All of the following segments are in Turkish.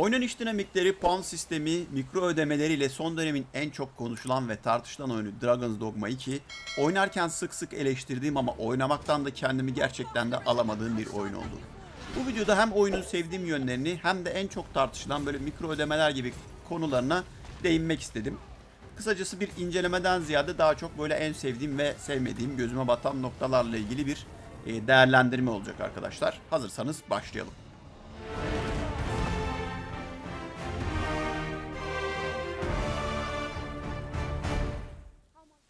Oynanış dinamikleri, puan sistemi, mikro ödemeleriyle son dönemin en çok konuşulan ve tartışılan oyunu Dragon's Dogma 2, oynarken sık sık eleştirdiğim ama oynamaktan da kendimi gerçekten de alamadığım bir oyun oldu. Bu videoda hem oyunun sevdiğim yönlerini hem de en çok tartışılan böyle mikro ödemeler gibi konularına değinmek istedim. Kısacası bir incelemeden ziyade daha çok böyle en sevdiğim ve sevmediğim gözüme batan noktalarla ilgili bir e, değerlendirme olacak arkadaşlar. Hazırsanız başlayalım.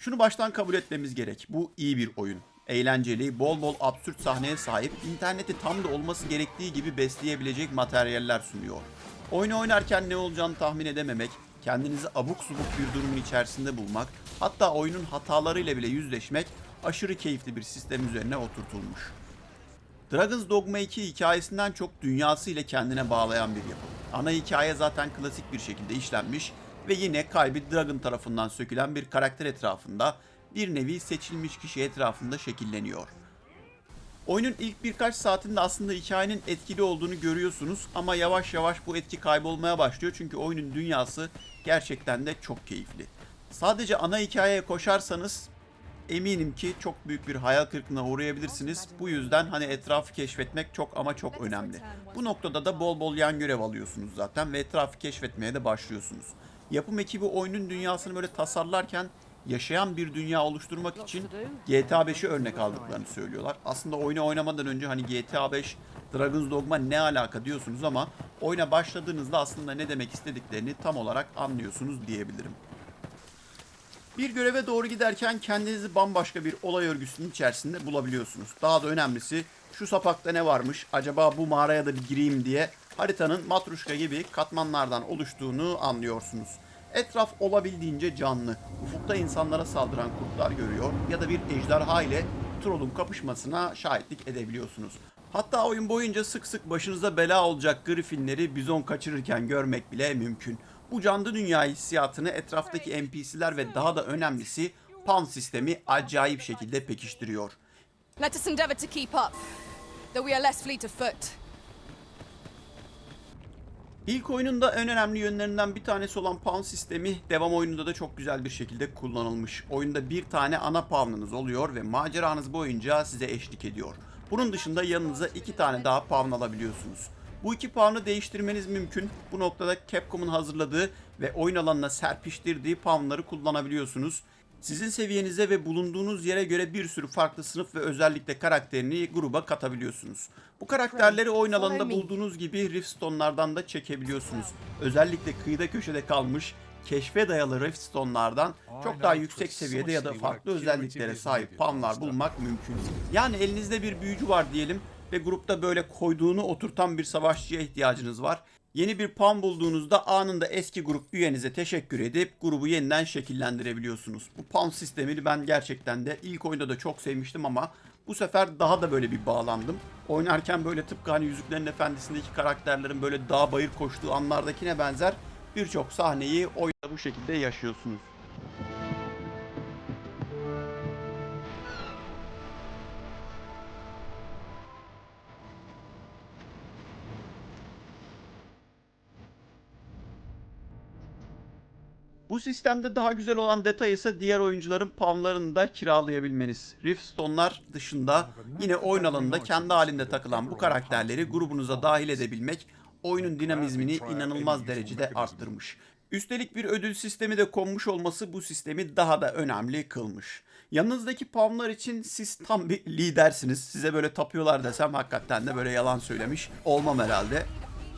Şunu baştan kabul etmemiz gerek. Bu iyi bir oyun. Eğlenceli, bol bol absürt sahneye sahip, interneti tam da olması gerektiği gibi besleyebilecek materyaller sunuyor. Oyunu oynarken ne olacağını tahmin edememek, kendinizi abuk subuk bir durumun içerisinde bulmak, hatta oyunun hatalarıyla bile yüzleşmek aşırı keyifli bir sistem üzerine oturtulmuş. Dragon's Dogma 2 hikayesinden çok dünyası ile kendine bağlayan bir yapım. Ana hikaye zaten klasik bir şekilde işlenmiş ve yine kalbi Dragon tarafından sökülen bir karakter etrafında bir nevi seçilmiş kişi etrafında şekilleniyor. Oyunun ilk birkaç saatinde aslında hikayenin etkili olduğunu görüyorsunuz ama yavaş yavaş bu etki kaybolmaya başlıyor çünkü oyunun dünyası gerçekten de çok keyifli. Sadece ana hikayeye koşarsanız eminim ki çok büyük bir hayal kırıklığına uğrayabilirsiniz. Bu yüzden hani etrafı keşfetmek çok ama çok önemli. Bu noktada da bol bol yan görev alıyorsunuz zaten ve etrafı keşfetmeye de başlıyorsunuz. Yapım ekibi oyunun dünyasını böyle tasarlarken yaşayan bir dünya oluşturmak için GTA 5'i örnek aldıklarını söylüyorlar. Aslında oyunu oynamadan önce hani GTA 5, Dragon's Dogma ne alaka diyorsunuz ama oyuna başladığınızda aslında ne demek istediklerini tam olarak anlıyorsunuz diyebilirim. Bir göreve doğru giderken kendinizi bambaşka bir olay örgüsünün içerisinde bulabiliyorsunuz. Daha da önemlisi şu sapakta ne varmış acaba bu mağaraya da bir gireyim diye haritanın matruşka gibi katmanlardan oluştuğunu anlıyorsunuz. Etraf olabildiğince canlı. Ufukta insanlara saldıran kurtlar görüyor ya da bir ejderha ile trollun kapışmasına şahitlik edebiliyorsunuz. Hatta oyun boyunca sık sık başınıza bela olacak griffinleri bizon kaçırırken görmek bile mümkün. Bu canlı dünya hissiyatını etraftaki NPC'ler ve daha da önemlisi PAN sistemi acayip şekilde pekiştiriyor. Let us endeavour to keep up, though we are less fleet of foot. İlk oyunun da en önemli yönlerinden bir tanesi olan pawn sistemi devam oyununda da çok güzel bir şekilde kullanılmış. Oyunda bir tane ana pawn'ınız oluyor ve maceranız boyunca size eşlik ediyor. Bunun dışında yanınıza iki tane daha pawn alabiliyorsunuz. Bu iki pawn'ı değiştirmeniz mümkün. Bu noktada Capcom'un hazırladığı ve oyun alanına serpiştirdiği pawn'ları kullanabiliyorsunuz. Sizin seviyenize ve bulunduğunuz yere göre bir sürü farklı sınıf ve özellikle karakterini gruba katabiliyorsunuz. Bu karakterleri oyun alanında bulduğunuz gibi Riftstone'lardan da çekebiliyorsunuz. Özellikle kıyıda köşede kalmış keşfe dayalı Riftstone'lardan çok daha yüksek seviyede ya da farklı özelliklere sahip pamlar bulmak mümkün. Yani elinizde bir büyücü var diyelim ve grupta böyle koyduğunu oturtan bir savaşçıya ihtiyacınız var. Yeni bir pam bulduğunuzda anında eski grup üyenize teşekkür edip grubu yeniden şekillendirebiliyorsunuz. Bu pam sistemini ben gerçekten de ilk oyunda da çok sevmiştim ama bu sefer daha da böyle bir bağlandım. Oynarken böyle tıpkı hani Yüzüklerin Efendisi'ndeki karakterlerin böyle dağ bayır koştuğu anlardakine benzer birçok sahneyi oyunda bu şekilde yaşıyorsunuz. Bu sistemde daha güzel olan detay ise diğer oyuncuların pavlarını da kiralayabilmeniz. Riftstone'lar dışında yine oyun alanında kendi halinde takılan bu karakterleri grubunuza dahil edebilmek oyunun dinamizmini inanılmaz derecede arttırmış. Üstelik bir ödül sistemi de konmuş olması bu sistemi daha da önemli kılmış. Yanınızdaki pavlar için siz tam bir lidersiniz. Size böyle tapıyorlar desem hakikaten de böyle yalan söylemiş olmam herhalde.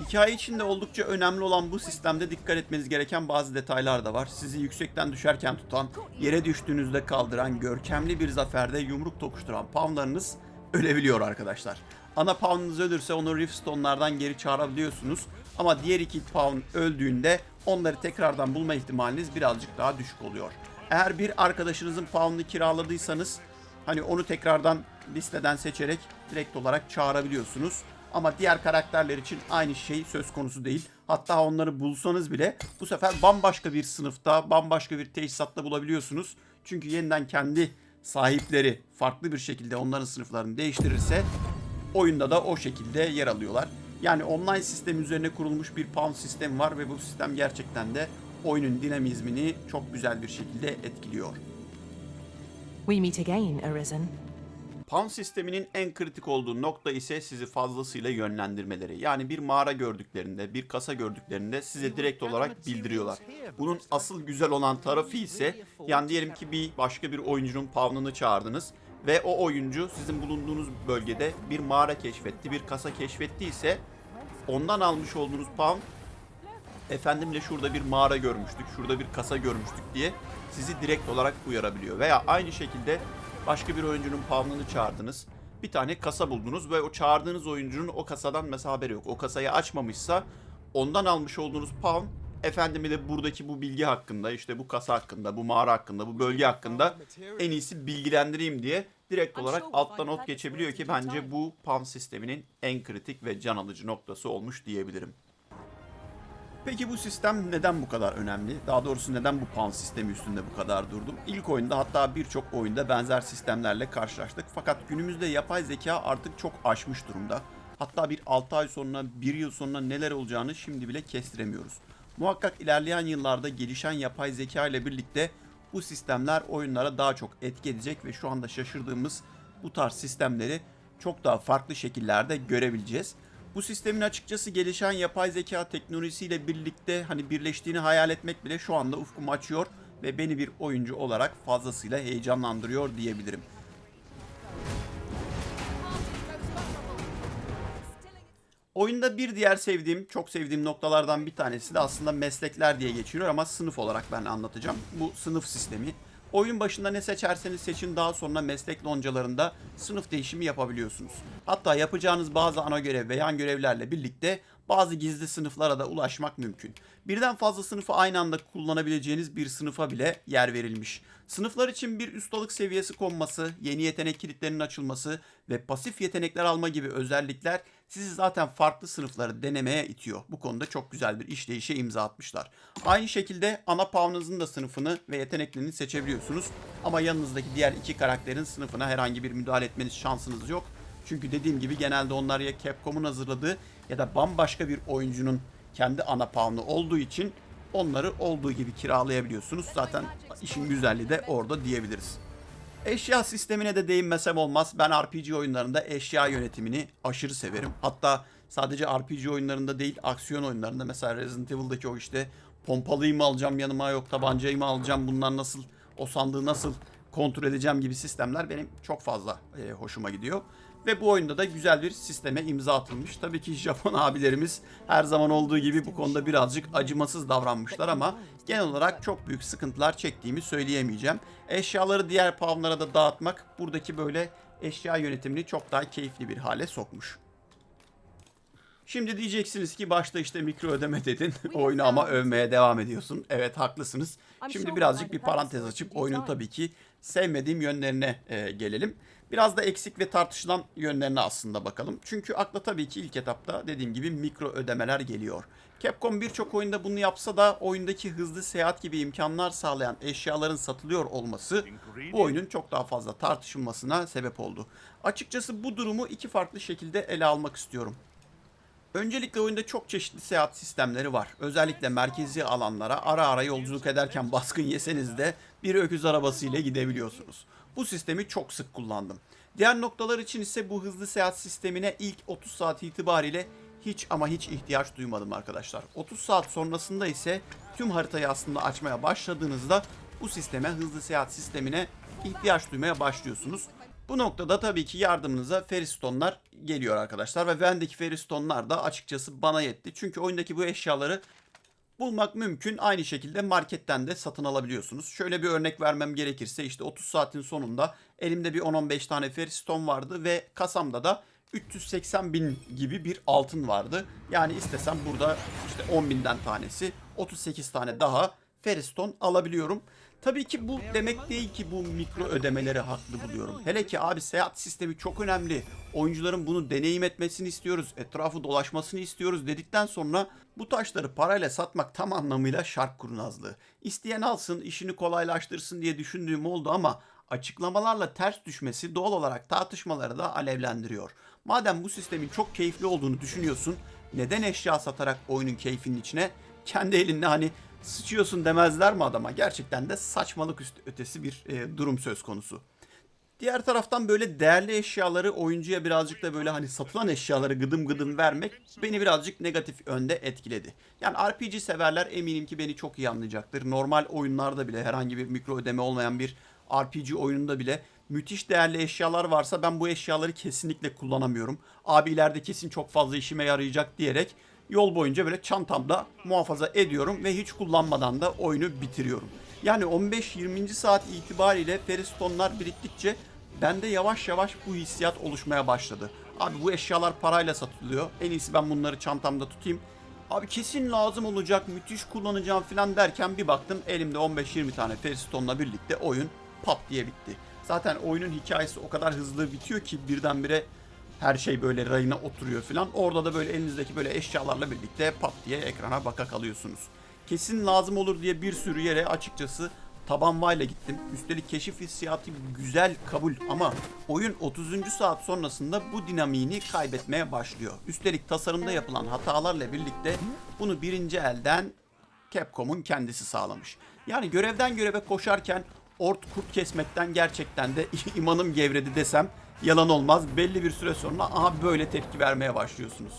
Hikaye içinde oldukça önemli olan bu sistemde dikkat etmeniz gereken bazı detaylar da var. Sizi yüksekten düşerken tutan, yere düştüğünüzde kaldıran, görkemli bir zaferde yumruk tokuşturan pavlarınız ölebiliyor arkadaşlar. Ana pavnınız ölürse onu Riftstone'lardan geri çağırabiliyorsunuz. Ama diğer iki pavn öldüğünde onları tekrardan bulma ihtimaliniz birazcık daha düşük oluyor. Eğer bir arkadaşınızın pavnını kiraladıysanız hani onu tekrardan listeden seçerek direkt olarak çağırabiliyorsunuz. Ama diğer karakterler için aynı şey söz konusu değil. Hatta onları bulsanız bile bu sefer bambaşka bir sınıfta, bambaşka bir teçhizatta bulabiliyorsunuz. Çünkü yeniden kendi sahipleri farklı bir şekilde onların sınıflarını değiştirirse oyunda da o şekilde yer alıyorlar. Yani online sistem üzerine kurulmuş bir pound sistemi var ve bu sistem gerçekten de oyunun dinamizmini çok güzel bir şekilde etkiliyor. We meet again, Arisen. Pound sisteminin en kritik olduğu nokta ise sizi fazlasıyla yönlendirmeleri. Yani bir mağara gördüklerinde, bir kasa gördüklerinde size direkt olarak bildiriyorlar. Bunun asıl güzel olan tarafı ise yani diyelim ki bir başka bir oyuncunun pound'ını çağırdınız ve o oyuncu sizin bulunduğunuz bölgede bir mağara keşfetti, bir kasa keşfettiyse ondan almış olduğunuz pound efendim de şurada bir mağara görmüştük, şurada bir kasa görmüştük diye sizi direkt olarak uyarabiliyor. Veya aynı şekilde başka bir oyuncunun pound'ını çağırdınız. Bir tane kasa buldunuz ve o çağırdığınız oyuncunun o kasadan mesela haberi yok. O kasayı açmamışsa ondan almış olduğunuz pound efendime de buradaki bu bilgi hakkında, işte bu kasa hakkında, bu mağara hakkında, bu bölge hakkında en iyisi bilgilendireyim diye direkt olarak altta not geçebiliyor ki bence bu pound sisteminin en kritik ve can alıcı noktası olmuş diyebilirim. Peki bu sistem neden bu kadar önemli? Daha doğrusu neden bu pound sistemi üstünde bu kadar durdum? İlk oyunda hatta birçok oyunda benzer sistemlerle karşılaştık. Fakat günümüzde yapay zeka artık çok aşmış durumda. Hatta bir 6 ay sonra, 1 yıl sonra neler olacağını şimdi bile kestiremiyoruz. Muhakkak ilerleyen yıllarda gelişen yapay zeka ile birlikte bu sistemler oyunlara daha çok etki edecek ve şu anda şaşırdığımız bu tarz sistemleri çok daha farklı şekillerde görebileceğiz. Bu sistemin açıkçası gelişen yapay zeka teknolojisiyle birlikte hani birleştiğini hayal etmek bile şu anda ufkumu açıyor ve beni bir oyuncu olarak fazlasıyla heyecanlandırıyor diyebilirim. Oyunda bir diğer sevdiğim, çok sevdiğim noktalardan bir tanesi de aslında meslekler diye geçiyor ama sınıf olarak ben anlatacağım. Bu sınıf sistemi. Oyun başında ne seçerseniz seçin daha sonra meslek loncalarında sınıf değişimi yapabiliyorsunuz. Hatta yapacağınız bazı ana görev ve yan görevlerle birlikte bazı gizli sınıflara da ulaşmak mümkün. Birden fazla sınıfı aynı anda kullanabileceğiniz bir sınıfa bile yer verilmiş. Sınıflar için bir ustalık seviyesi konması, yeni yetenek kilitlerinin açılması ve pasif yetenekler alma gibi özellikler sizi zaten farklı sınıfları denemeye itiyor. Bu konuda çok güzel bir işleyişe imza atmışlar. Aynı şekilde ana pawn'ınızın da sınıfını ve yeteneklerini seçebiliyorsunuz. Ama yanınızdaki diğer iki karakterin sınıfına herhangi bir müdahale etmeniz şansınız yok. Çünkü dediğim gibi genelde onlar ya Capcom'un hazırladığı ya da bambaşka bir oyuncunun kendi ana pawn'u olduğu için onları olduğu gibi kiralayabiliyorsunuz. Zaten işin güzelliği de orada diyebiliriz. Eşya sistemine de değinmesem olmaz. Ben RPG oyunlarında eşya yönetimini aşırı severim. Hatta sadece RPG oyunlarında değil, aksiyon oyunlarında mesela Resident Evil'daki o işte pompalıyı mı alacağım yanıma yok tabancayı mı alacağım bunlar nasıl o sandığı nasıl kontrol edeceğim gibi sistemler benim çok fazla e, hoşuma gidiyor. Ve bu oyunda da güzel bir sisteme imza atılmış. Tabii ki Japon abilerimiz her zaman olduğu gibi bu konuda birazcık acımasız davranmışlar ama genel olarak çok büyük sıkıntılar çektiğimi söyleyemeyeceğim. Eşyaları diğer pavnlara da dağıtmak buradaki böyle eşya yönetimini çok daha keyifli bir hale sokmuş. Şimdi diyeceksiniz ki başta işte mikro ödeme dedin. Oyunu ama övmeye devam ediyorsun. Evet haklısınız. Şimdi birazcık bir parantez açıp oyunun tabii ki sevmediğim yönlerine e, gelelim. Biraz da eksik ve tartışılan yönlerine aslında bakalım. Çünkü akla tabii ki ilk etapta dediğim gibi mikro ödemeler geliyor. Capcom birçok oyunda bunu yapsa da oyundaki hızlı seyahat gibi imkanlar sağlayan eşyaların satılıyor olması bu oyunun çok daha fazla tartışılmasına sebep oldu. Açıkçası bu durumu iki farklı şekilde ele almak istiyorum. Öncelikle oyunda çok çeşitli seyahat sistemleri var. Özellikle merkezi alanlara ara ara yolculuk ederken baskın yeseniz de bir öküz arabası ile gidebiliyorsunuz. Bu sistemi çok sık kullandım. Diğer noktalar için ise bu hızlı seyahat sistemine ilk 30 saat itibariyle hiç ama hiç ihtiyaç duymadım arkadaşlar. 30 saat sonrasında ise tüm haritayı aslında açmaya başladığınızda bu sisteme hızlı seyahat sistemine ihtiyaç duymaya başlıyorsunuz. Bu noktada tabii ki yardımınıza Feristonlar geliyor arkadaşlar ve bendeki Feristonlar da açıkçası bana yetti. Çünkü oyundaki bu eşyaları bulmak mümkün. Aynı şekilde marketten de satın alabiliyorsunuz. Şöyle bir örnek vermem gerekirse işte 30 saatin sonunda elimde bir 10-15 tane Feriston vardı ve kasamda da 380 bin gibi bir altın vardı. Yani istesem burada işte 10 binden tanesi 38 tane daha Feriston alabiliyorum. Tabii ki bu demek değil ki bu mikro ödemeleri haklı buluyorum. Hele ki abi seyahat sistemi çok önemli. Oyuncuların bunu deneyim etmesini istiyoruz. Etrafı dolaşmasını istiyoruz dedikten sonra bu taşları parayla satmak tam anlamıyla şark kurnazlığı. İsteyen alsın, işini kolaylaştırsın diye düşündüğüm oldu ama açıklamalarla ters düşmesi doğal olarak tartışmaları da alevlendiriyor. Madem bu sistemin çok keyifli olduğunu düşünüyorsun, neden eşya satarak oyunun keyfinin içine kendi elinle hani sıçıyorsun demezler mi adama? Gerçekten de saçmalık üstü ötesi bir e, durum söz konusu. Diğer taraftan böyle değerli eşyaları oyuncuya birazcık da böyle hani satılan eşyaları gıdım gıdım vermek beni birazcık negatif yönde etkiledi. Yani RPG severler eminim ki beni çok iyi anlayacaktır. Normal oyunlarda bile herhangi bir mikro ödeme olmayan bir RPG oyununda bile müthiş değerli eşyalar varsa ben bu eşyaları kesinlikle kullanamıyorum. Abi ileride kesin çok fazla işime yarayacak diyerek yol boyunca böyle çantamda muhafaza ediyorum ve hiç kullanmadan da oyunu bitiriyorum. Yani 15-20. saat itibariyle Feristonlar biriktikçe bende yavaş yavaş bu hissiyat oluşmaya başladı. Abi bu eşyalar parayla satılıyor. En iyisi ben bunları çantamda tutayım. Abi kesin lazım olacak, müthiş kullanacağım falan derken bir baktım elimde 15-20 tane Feriston'la birlikte oyun pat diye bitti. Zaten oyunun hikayesi o kadar hızlı bitiyor ki birdenbire her şey böyle rayına oturuyor falan. Orada da böyle elinizdeki böyle eşyalarla birlikte pat diye ekrana baka kalıyorsunuz. Kesin lazım olur diye bir sürü yere açıkçası taban vayla gittim. Üstelik keşif hissiyatı güzel kabul ama oyun 30. saat sonrasında bu dinamiğini kaybetmeye başlıyor. Üstelik tasarımda yapılan hatalarla birlikte bunu birinci elden Capcom'un kendisi sağlamış. Yani görevden göreve koşarken ort kurt kesmekten gerçekten de imanım gevredi desem yalan olmaz. Belli bir süre sonra aha böyle tepki vermeye başlıyorsunuz.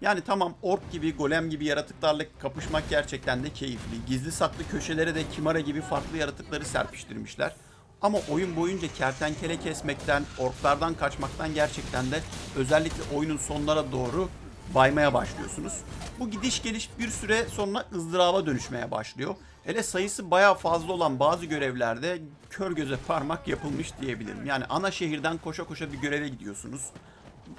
Yani tamam ork gibi, golem gibi yaratıklarla kapışmak gerçekten de keyifli. Gizli saklı köşelere de kimara gibi farklı yaratıkları serpiştirmişler. Ama oyun boyunca kertenkele kesmekten, orklardan kaçmaktan gerçekten de özellikle oyunun sonlara doğru baymaya başlıyorsunuz. Bu gidiş geliş bir süre sonra ızdıraba dönüşmeye başlıyor. Hele sayısı bayağı fazla olan bazı görevlerde kör göze parmak yapılmış diyebilirim. Yani ana şehirden koşa koşa bir göreve gidiyorsunuz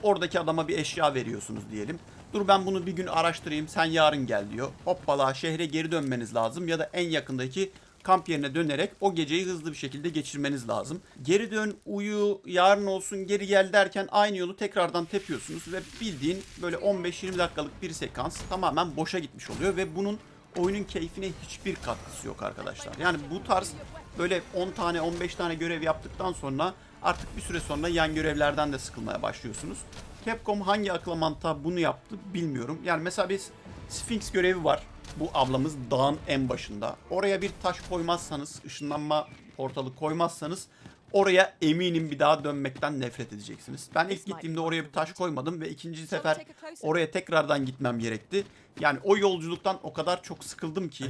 oradaki adama bir eşya veriyorsunuz diyelim. Dur ben bunu bir gün araştırayım sen yarın gel diyor. Hoppala şehre geri dönmeniz lazım ya da en yakındaki kamp yerine dönerek o geceyi hızlı bir şekilde geçirmeniz lazım. Geri dön, uyu, yarın olsun geri gel derken aynı yolu tekrardan tepiyorsunuz ve bildiğin böyle 15-20 dakikalık bir sekans tamamen boşa gitmiş oluyor ve bunun oyunun keyfine hiçbir katkısı yok arkadaşlar. Yani bu tarz böyle 10 tane 15 tane görev yaptıktan sonra artık bir süre sonra yan görevlerden de sıkılmaya başlıyorsunuz. Capcom hangi akla mantığa bunu yaptı bilmiyorum. Yani mesela bir Sphinx görevi var. Bu ablamız dağın en başında. Oraya bir taş koymazsanız, ışınlanma portalı koymazsanız oraya eminim bir daha dönmekten nefret edeceksiniz. Ben ilk gittiğimde oraya bir taş koymadım ve ikinci sefer oraya tekrardan gitmem gerekti. Yani o yolculuktan o kadar çok sıkıldım ki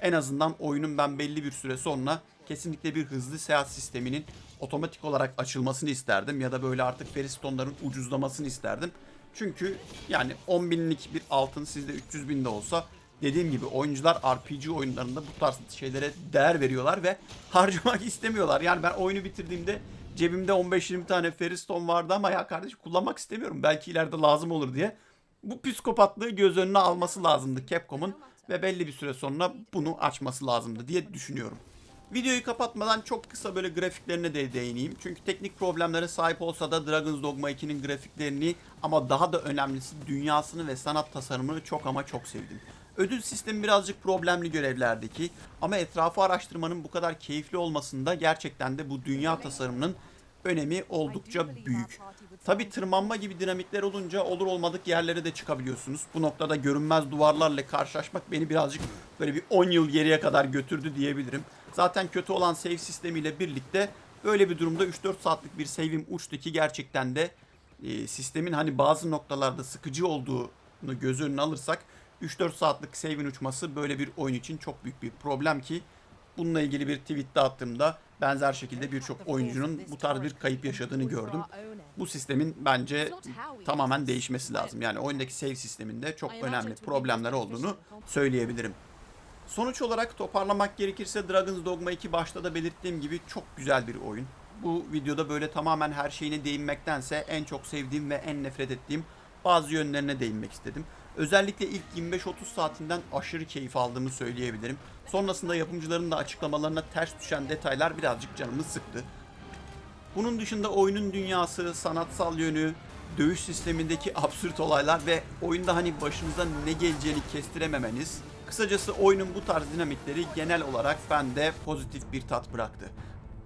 en azından oyunun ben belli bir süre sonra kesinlikle bir hızlı seyahat sisteminin otomatik olarak açılmasını isterdim ya da böyle artık feristonların ucuzlamasını isterdim. Çünkü yani 10 binlik bir altın sizde 300 bin de olsa dediğim gibi oyuncular RPG oyunlarında bu tarz şeylere değer veriyorlar ve harcamak istemiyorlar. Yani ben oyunu bitirdiğimde cebimde 15-20 tane feriston vardı ama ya kardeş kullanmak istemiyorum. Belki ileride lazım olur diye. Bu psikopatlığı göz önüne alması lazımdı Capcom'un ve belli bir süre sonra bunu açması lazımdı diye düşünüyorum. Videoyu kapatmadan çok kısa böyle grafiklerine de değineyim. Çünkü teknik problemlere sahip olsa da Dragon's Dogma 2'nin grafiklerini ama daha da önemlisi dünyasını ve sanat tasarımını çok ama çok sevdim. Ödül sistemi birazcık problemli görevlerdeki ama etrafı araştırmanın bu kadar keyifli olmasında gerçekten de bu dünya tasarımının önemi oldukça büyük. Tabi tırmanma gibi dinamikler olunca olur olmadık yerlere de çıkabiliyorsunuz. Bu noktada görünmez duvarlarla karşılaşmak beni birazcık böyle bir 10 yıl geriye kadar götürdü diyebilirim. Zaten kötü olan save sistemiyle birlikte böyle bir durumda 3-4 saatlik bir save'im uçtu ki gerçekten de e, sistemin hani bazı noktalarda sıkıcı olduğunu göz önüne alırsak 3-4 saatlik save'in uçması böyle bir oyun için çok büyük bir problem ki bununla ilgili bir tweet de attığımda benzer şekilde birçok oyuncunun bu tarz bir kayıp yaşadığını gördüm. Bu sistemin bence tamamen değişmesi lazım. Yani oyundaki save sisteminde çok önemli problemler olduğunu söyleyebilirim. Sonuç olarak toparlamak gerekirse Dragon's Dogma 2 başta da belirttiğim gibi çok güzel bir oyun. Bu videoda böyle tamamen her şeyine değinmektense en çok sevdiğim ve en nefret ettiğim bazı yönlerine değinmek istedim. Özellikle ilk 25-30 saatinden aşırı keyif aldığımı söyleyebilirim. Sonrasında yapımcıların da açıklamalarına ters düşen detaylar birazcık canımı sıktı. Bunun dışında oyunun dünyası, sanatsal yönü, dövüş sistemindeki absürt olaylar ve oyunda hani başınıza ne geleceğini kestirememeniz. Kısacası oyunun bu tarz dinamikleri genel olarak bende pozitif bir tat bıraktı.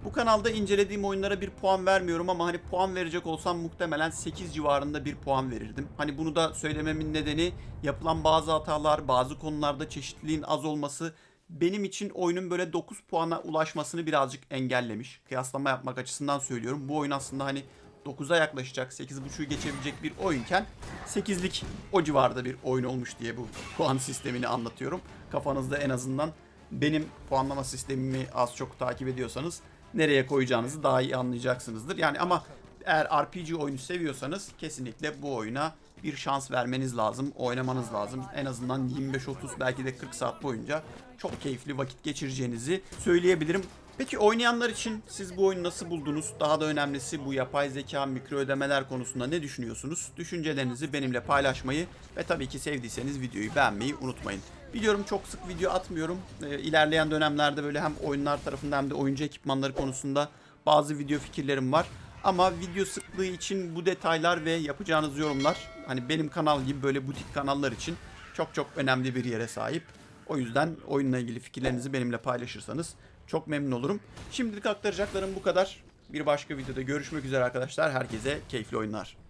Bu kanalda incelediğim oyunlara bir puan vermiyorum ama hani puan verecek olsam muhtemelen 8 civarında bir puan verirdim. Hani bunu da söylememin nedeni yapılan bazı hatalar, bazı konularda çeşitliliğin az olması benim için oyunun böyle 9 puana ulaşmasını birazcık engellemiş. Kıyaslama yapmak açısından söylüyorum. Bu oyun aslında hani 9'a yaklaşacak, 8.5'u geçebilecek bir oyunken 8'lik o civarda bir oyun olmuş diye bu puan sistemini anlatıyorum. Kafanızda en azından benim puanlama sistemimi az çok takip ediyorsanız nereye koyacağınızı daha iyi anlayacaksınızdır. Yani ama eğer RPG oyunu seviyorsanız kesinlikle bu oyuna bir şans vermeniz lazım, oynamanız lazım. En azından 25-30 belki de 40 saat boyunca çok keyifli vakit geçireceğinizi söyleyebilirim. Peki oynayanlar için siz bu oyunu nasıl buldunuz? Daha da önemlisi bu yapay zeka, mikro ödemeler konusunda ne düşünüyorsunuz? Düşüncelerinizi benimle paylaşmayı ve tabii ki sevdiyseniz videoyu beğenmeyi unutmayın. Biliyorum çok sık video atmıyorum. Ee, ilerleyen dönemlerde böyle hem oyunlar tarafında hem de oyuncu ekipmanları konusunda bazı video fikirlerim var. Ama video sıklığı için bu detaylar ve yapacağınız yorumlar hani benim kanal gibi böyle butik kanallar için çok çok önemli bir yere sahip. O yüzden oyunla ilgili fikirlerinizi benimle paylaşırsanız çok memnun olurum. Şimdilik aktaracaklarım bu kadar. Bir başka videoda görüşmek üzere arkadaşlar. Herkese keyifli oyunlar.